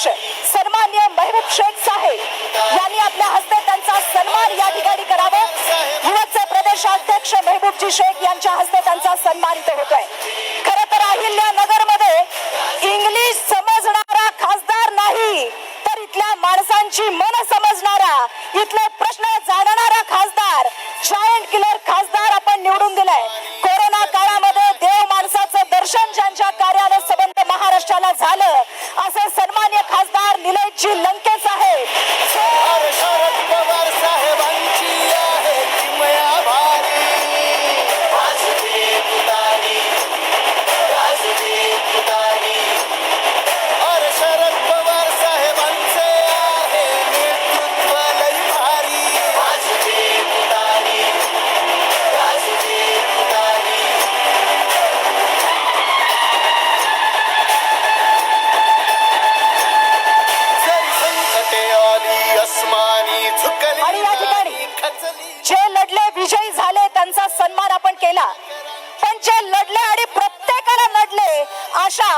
अध्यक्ष सन्मान्य महबूब शेख साहेब यांनी आपल्या हस्ते त्यांचा सन्मान या ठिकाणी करावा. युवकचे प्रदेशाध्यक्ष महबूबजी शेख यांच्या हस्ते त्यांचा सन्मान इथे होतोय. खर तर अहिल्यानगरमध्ये इंग्लिश समजणारा खासदार नाही तर इथल्या माणसांची मन समजणारा इथले प्रश्न जाणणारा खासदार जायंट किलर खासदार आपण निवडून दिलाय. कोरोना काळामध्ये देव माणसाचं दर्शन ज्यांच्या कार्यानं संबंध महाराष्ट्राला झालं असं सन्मान्य खासदार निलेशजी लंके আশা